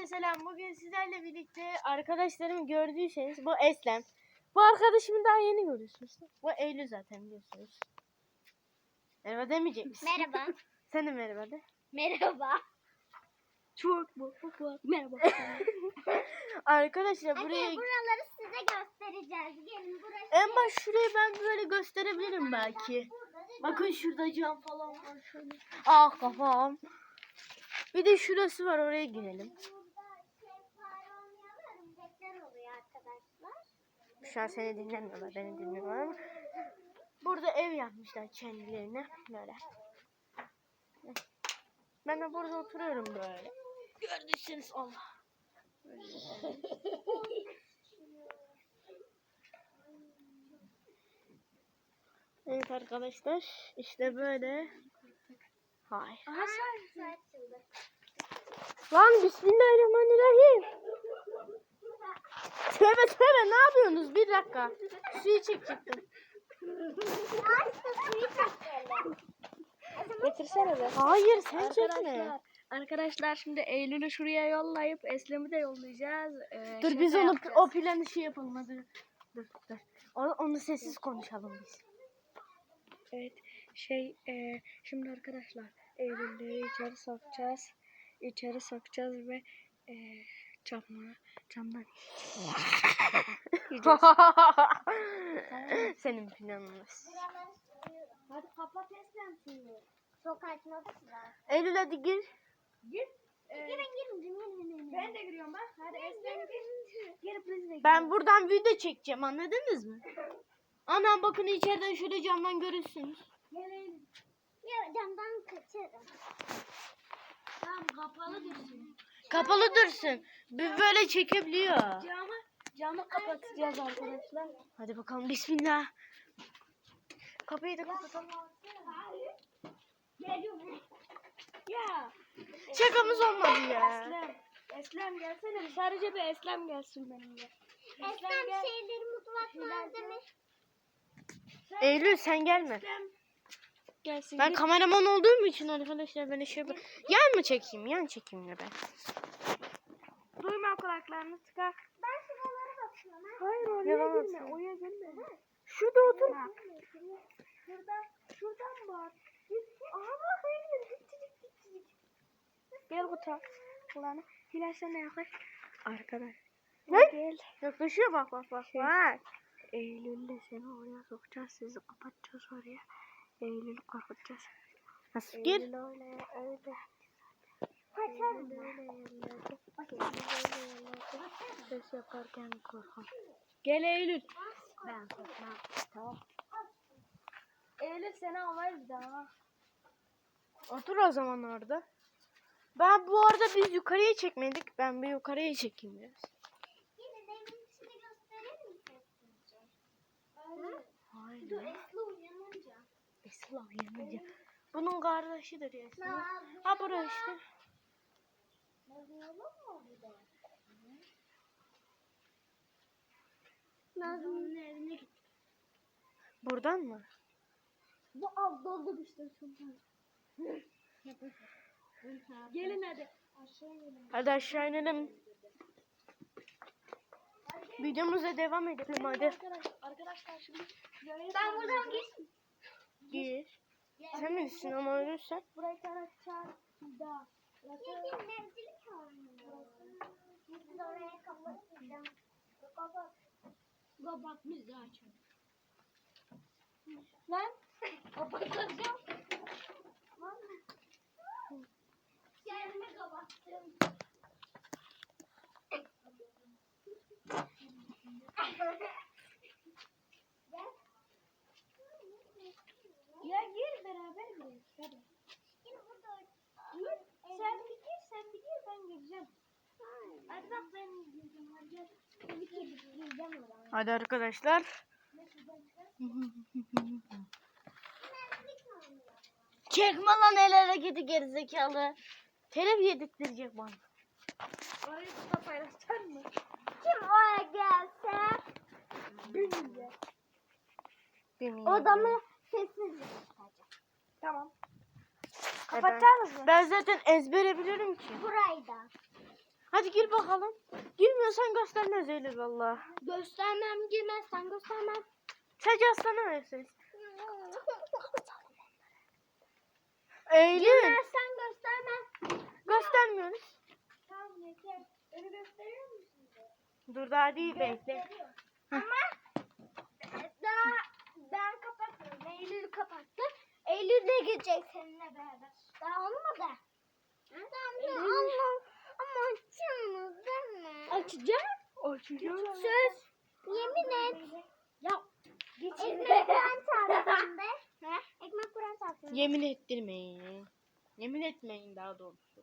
Herkese selam. Bugün sizlerle birlikte arkadaşlarımı gördüyseniz bu Eslem. Bu arkadaşımı daha yeni görüyorsunuz. Bu Eylül zaten biliyorsunuz. Merhaba demeyecek misin? Merhaba. Sen de merhaba de. Merhaba. Çok bu. Merhaba. Arkadaşlar buraya Hadi buraları size göstereceğiz. Gelin burası. en baş şurayı ben böyle gösterebilirim belki. Bakın şurada cam falan var şöyle. Ah kafam. Bir de şurası var oraya girelim. Şu an seni dinlemiyorlar, beni dinliyorlar ama burada ev yapmışlar kendilerine böyle. Ben de burada oturuyorum böyle. Gördüyseniz Allah. Evet arkadaşlar işte böyle. Hayır. Aha. Lan bismillahirrahmanirrahim. Tövbe tövbe ne yapıyorsunuz? Bir dakika. Suyu çekecektim. Getirsene be. Hayır sen çekme. Arkadaşlar, arkadaşlar şimdi Eylül'ü şuraya yollayıp Eslem'i de yollayacağız. Ee, Dur biz onu yapacağız. o planı şey yapalım hadi. Dur dur. Onu, onu sessiz konuşalım biz. Evet şey e, şimdi arkadaşlar Eylül'leri içeri sokacağız. İçeri sokacağız ve e, camdan yiyeceğiz. Senin planın. Hadi kapat Eslem suyu. Çok açmadı. Eylül hadi gir. Git. Girin girin girin girin. Ben de giriyorum bak. Hadi Eslem gir. Gir biz de gir. Ben buradan video çekeceğim anladınız mı? Anam bakın içeriden şöyle camdan görürsünüz. Gelin. Ya camdan kaçarım. Tamam kapalı dursun. Kapalı dursun. Bir böyle çekebiliyor. Camı, camı kapatacağız arkadaşlar. Hadi bakalım bismillah. Kapıyı da kapatalım. Ya. Şakamız olmadı ya. Eslem. Eslem gelsene. Sadece bir Eslem gelsin benimle. Eslem gel. şeyleri mutfak malzeme. Eylül sen gelme. Eslem. Gelsin. Ben kameraman olduğum için arkadaşlar ben şey yan mı çekeyim? Yan çekeyim ya ben. Duyma kulaklarını tıkar. Ben şuralara bakıyorum ha. Hayır oraya Yalan girme. atıyor. Oraya girme. Şurada otur. Şuradan, şuradan bak. Git. Aha bak gitti. Gel bu taraf. Kulağına. Hilal sen de yaklaş. Arkadaş. Ne? Gel. Yaklaşıyor bak bak bak. Şey- bak. Eylül'le seni oraya sokacağız. Sizi kapatacağız oraya. Eylül'ü korkutacağız. Nasıl? Eylül öyle öyle. Kaçarım ben. yerlerde. Ses yaparken korkun. Gel Eylül. Ben korkmam. Tamam. Eylül seni almayız daha. Otur o zaman orada. Ben bu arada biz yukarıya çekmedik. Ben bir yukarıya çekeyim biraz. Yine de evin içinde gösterir misin? Hayır. Dur Esli uyanınca. Esra uyanınca. Bunun kardeşidir ya. Ha burası işte. Nazlı'nın evine git. Buradan mı? Bu av doldu işte şundan. Gelin hadi. Aşağı inelim. Hadi aşağı inelim. Videomuza devam edelim hadi. Arkadaşlar, arkadaşlar şimdi Ben buradan git. Gir. Sen bilirsin ama ölürsen. burayı tanıtacağız. Daha. Yedim mevzilik oynuyor. Biz oraya kapatacağım. Kapat. Kapat biz de açalım. Lan kapatacağım. Yerimi kapattım. Ya gir beraber girelim. Hadi. Yine burada. Gir. Sen bir gir, sen bir gir ben gireceğim. Hadi bak ben gireceğim. Hadi gel. Bir kere gireceğim oraya. Hadi arkadaşlar. Çekme lan el hareketi gerizekalı. Telef yedirttirecek bana. Orayı da paylaşacak mı? Kim oraya gelse Bilmiyorum. Bilmiyorum. odamı sessiz yapacak. Tamam. Ben- Kapatacağız mı? Ben zaten ezbere biliyorum ki. Burayı da. Hadi gir bakalım. Girmiyorsan göstermez Eylül valla. Göstermem girmezsen göstermem. Sadece aslanı versin. Eylül Girmezsen göstermem. göstermiyoruz. Tamam yeter. Beni gösteriyor musun? Dur daha değil bekle. Ama daha ben kapatmıyorum. Eylül kapattı. Girecek seninle beraber. Daha olmadı. Tamam ama ama açıyorsunuz değil mi? Açacağım. Açacağım. Söz. Yemin et. Ya. Ekmek kuran çarpsın be. He? Ekmek kuran çarpsın. Yemin ettirmeyin. Yemin etmeyin daha doğrusu.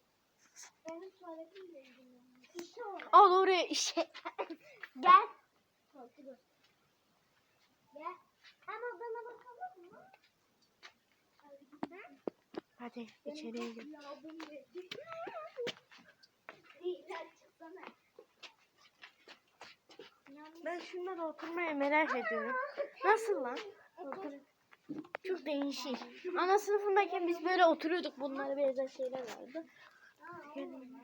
Benim tuvaletim de İşte o. Al oraya işe. Gel. Gel. Ama bana bakalım mı? Hadi içeriye gir. Ben şunlara oturmayı merak ediyorum. Nasıl lan? Çok değişik. Ana sınıfındayken biz böyle oturuyorduk. Bunlara benzer şeyler vardı. Bakın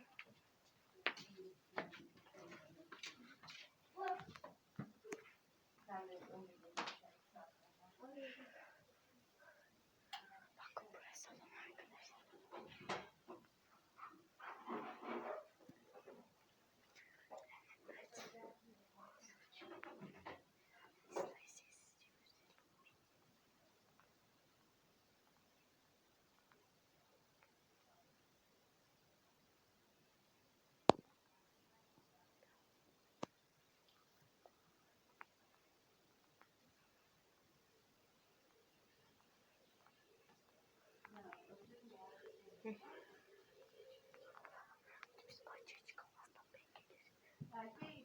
bekleriz.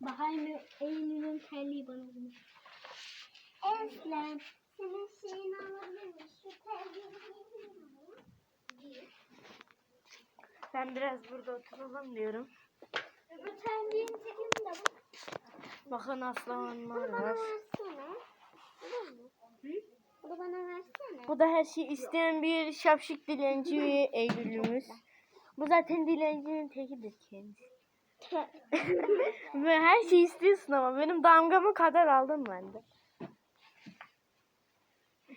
Bahar Eylül'ün terliği bana bulmuş. Eslem, senin şeyini alabilir miyim? Şu terliği giyebilir miyim? Ben biraz burada oturalım diyorum. Bu terliğin tekini de bak. Bakın aslanlar bana var. Bunu bana versene. Bu da her şeyi isteyen bir şapşik dilenci Eylül'ümüz. Bu zaten dilencinin tekidir kendisi. Ve her şeyi istiyorsun ama benim damgamı kadar aldım ben de.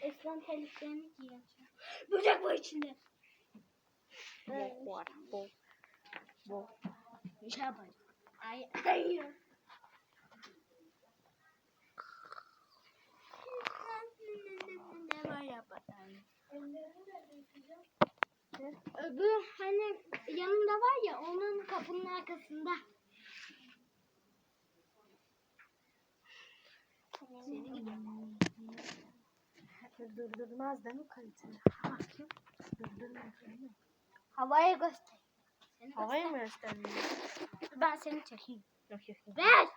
Eslem terliklerini giyeceğim. Böcek var içinde. Bok var. Bok. Bok. Şey yapayım. Ay, ay. Ne var yapayım? Öbür hani yanında var ya onun kapının arkasında. Durdurmaz değil mi kaliteli? Bakayım. Durdurmaz değil mi? Havaya göster. Havayı mı göstermiyor? Ben seni çekeyim. Yok yok yok. Ver.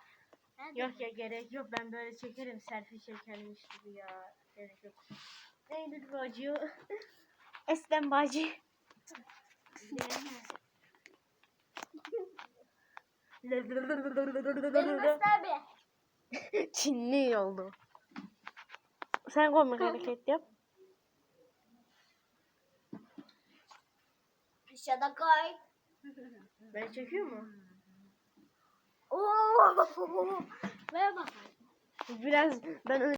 Yok ya gerek yok. Ben böyle çekerim. Selfie çekermiş gibi ya. Gerek yok. Eylül bacı. Eslem bacı. Bir. Çinli oldu. Sen komik hareket yap. Aşağıda koy. Ben çekiyor mu? Oo. Ver bakalım. Biraz ben